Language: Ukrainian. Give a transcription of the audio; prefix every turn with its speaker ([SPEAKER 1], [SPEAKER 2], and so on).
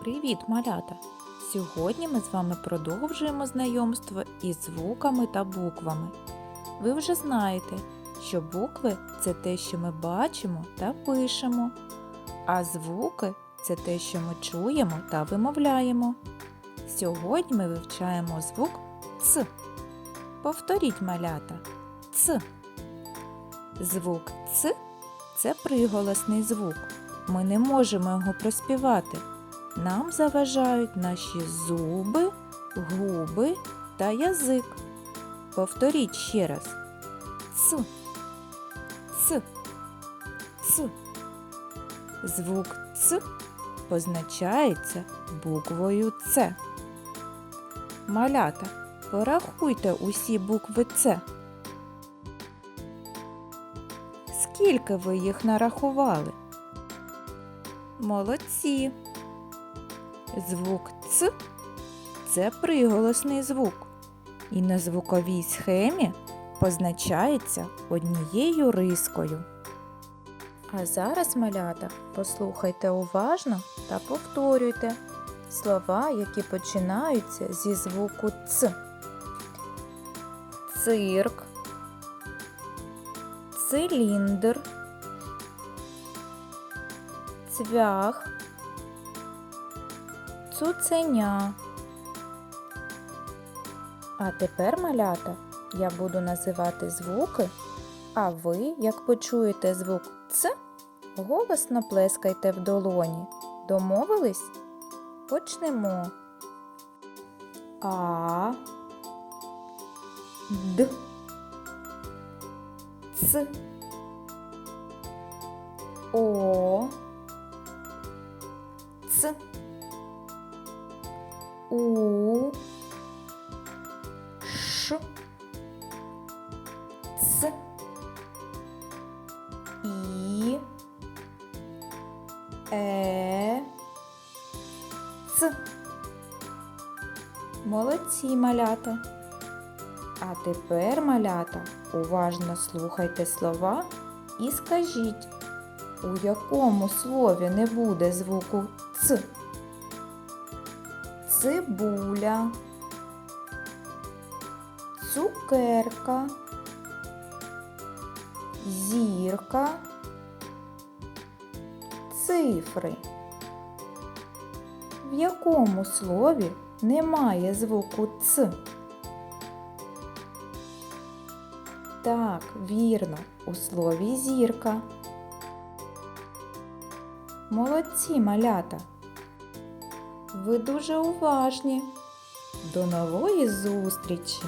[SPEAKER 1] Привіт, малята! Сьогодні ми з вами продовжуємо знайомство із звуками та буквами. Ви вже знаєте, що букви це те, що ми бачимо та пишемо, а звуки це те, що ми чуємо та вимовляємо. Сьогодні ми вивчаємо звук Ц. Повторіть малята Ц. Звук Ц це приголосний звук. Ми не можемо його проспівати. Нам заважають наші зуби, губи та язик. Повторіть ще раз. Ц. Ц. Ц. Звук Ц позначається буквою С. Малята, порахуйте усі букви С. Скільки ви їх нарахували? Молодці. Звук Ц це приголосний звук. І на звуковій схемі позначається однією рискою. А зараз, малята, послухайте уважно та повторюйте слова, які починаються зі звуку Ц. Цирк, циліндр, цвях, цуценя. А тепер, малята, я буду називати звуки, а ви, як почуєте звук Ц, голосно плескайте в долоні. Домовились? Почнемо. А. Д. Ц. О. Ц. У. Ш. Ц. І. Е. Ц. Молодці малята. А тепер, малята, уважно слухайте слова і скажіть, у якому слові не буде звуку Ц? Цибуля, цукерка, зірка, цифри. В якому слові немає звуку Ц? Так, вірно, у слові зірка. Молодці малята. Ви дуже уважні. До нової зустрічі!